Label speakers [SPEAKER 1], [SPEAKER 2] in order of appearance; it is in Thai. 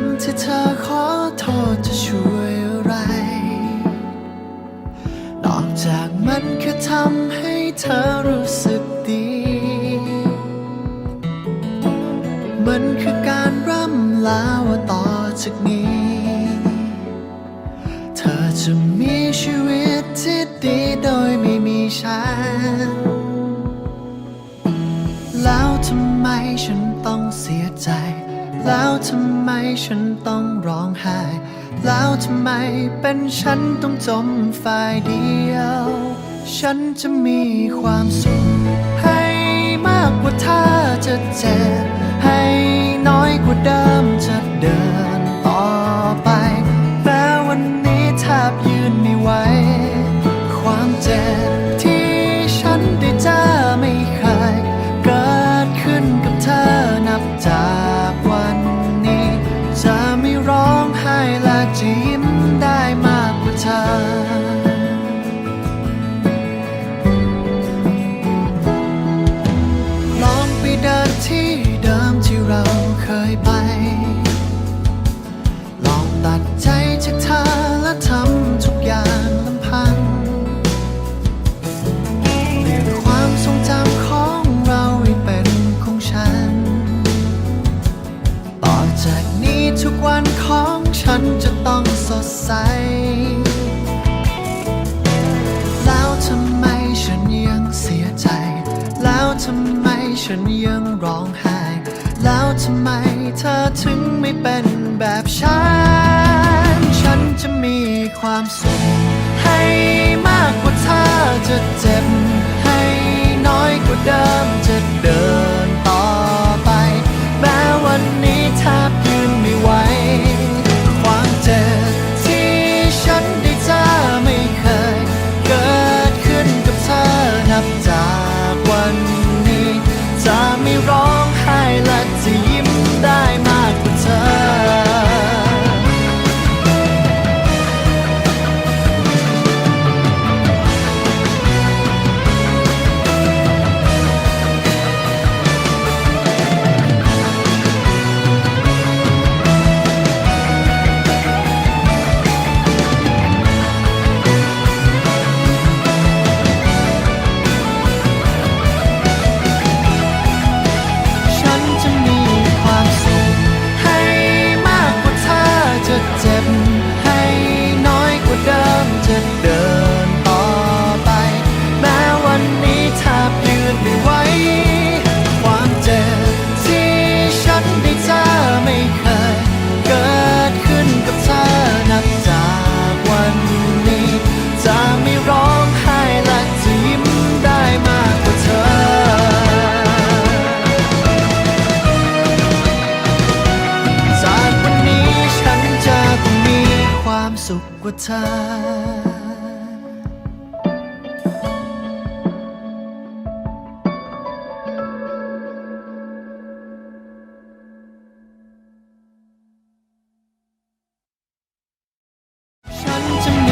[SPEAKER 1] ำที่เธอขอโทษจะช่วยอะไร นอกจากมันแค่ทำให้เธอรู้สึกดี มันคือการร่ำลาว่าต่อจากนี้ เธอจะมีชีวิตที่ดีโดยไม่มีฉัน แล้วทำไมฉันต้องเสียใจ แล้วทำไมฉันต้องร้องไห้ แล้วทำไมเป็นฉันต้องจมฝ่ายเดียว ฉันจะมีความสุข ให้มากกว่าถ้าจะเจ็บให้น้อยกว่าเดิม ให้และจะยิ้ม ใส แล้วทำไมฉันยังเสียใจ แล้วทำไมฉันยังร้องไห้ แล้วทำไมเธอถึงไม่เป็นแบบฉัน ฉันจะมีความสุขให้ กว่าเธอ ฉันจะ